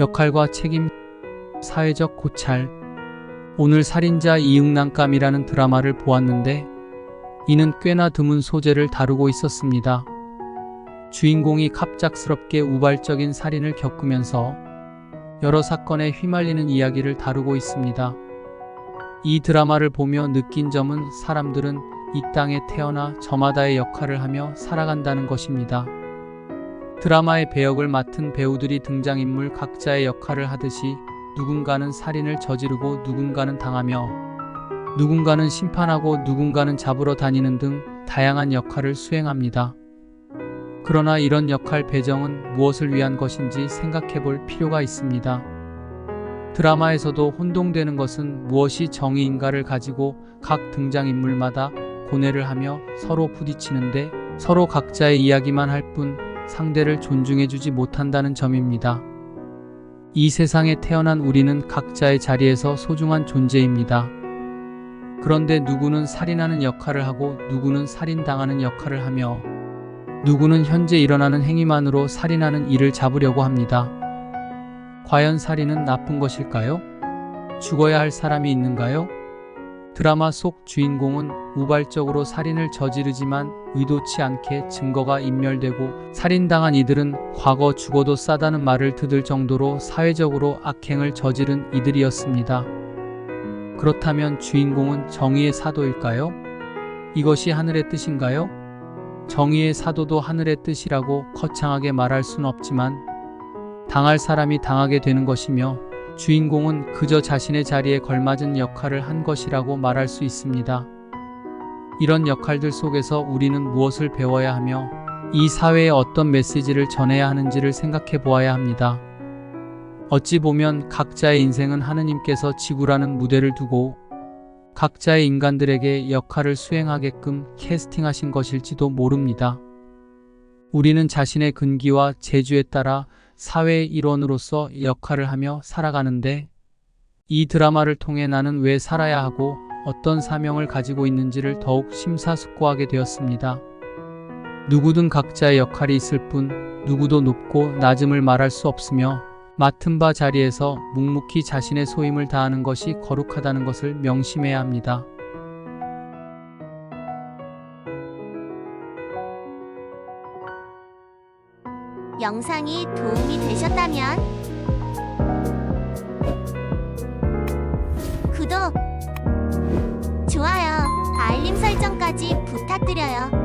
역할과 책임, 사회적 고찰. 오늘 살인자 이응난감이라는 드라마를 보았는데 이는 꽤나 드문 소재를 다루고 있었습니다. 주인공이 갑작스럽게 우발적인 살인을 겪으면서 여러 사건에 휘말리는 이야기를 다루고 있습니다. 이 드라마를 보며 느낀 점은 사람들은 이 땅에 태어나 저마다의 역할을 하며 살아간다는 것입니다. 드라마의 배역을 맡은 배우들이 등장인물 각자의 역할을 하듯이 누군가는 살인을 저지르고 누군가는 당하며 누군가는 심판하고 누군가는 잡으러 다니는 등 다양한 역할을 수행합니다. 그러나 이런 역할 배정은 무엇을 위한 것인지 생각해 볼 필요가 있습니다. 드라마에서도 혼동되는 것은 무엇이 정의인가를 가지고 각 등장인물마다 고뇌를 하며 서로 부딪히는데 서로 각자의 이야기만 할 뿐 상대를 존중해주지 못한다는 점입니다. 이 세상에 태어난 우리는 각자의 자리에서 소중한 존재입니다. 그런데 누구는 살인하는 역할을 하고 누구는 살인당하는 역할을 하며 누구는 현재 일어나는 행위만으로 살인하는 이를 잡으려고 합니다. 과연 살인은 나쁜 것일까요? 죽어야 할 사람이 있는가요? 드라마 속 주인공은 우발적으로 살인을 저지르지만 의도치 않게 증거가 인멸되고 살인당한 이들은 과거 죽어도 싸다는 말을 듣을 정도로 사회적으로 악행을 저지른 이들이었습니다. 그렇다면 주인공은 정의의 사도일까요? 이것이 하늘의 뜻인가요? 정의의 사도도 하늘의 뜻이라고 거창하게 말할 순 없지만 당할 사람이 당하게 되는 것이며 주인공은 그저 자신의 자리에 걸맞은 역할을 한 것이라고 말할 수 있습니다. 이런 역할들 속에서 우리는 무엇을 배워야 하며 이 사회에 어떤 메시지를 전해야 하는지를 생각해 보아야 합니다. 어찌 보면 각자의 인생은 하느님께서 지구라는 무대를 두고 각자의 인간들에게 역할을 수행하게끔 캐스팅하신 것일지도 모릅니다. 우리는 자신의 근기와 재주에 따라 사회의 일원으로서 역할을 하며 살아가는데 이 드라마를 통해 나는 왜 살아야 하고 어떤 사명을 가지고 있는지를 더욱 심사숙고하게 되었습니다. 누구든 각자의 역할이 있을 뿐 누구도 높고 낮음을 말할 수 없으며 맡은 바 자리에서 묵묵히 자신의 소임을 다하는 것이 거룩하다는 것을 명심해야 합니다. 영상이 도움이 되셨다면 구독, 좋아요, 알림 설정까지 부탁드려요.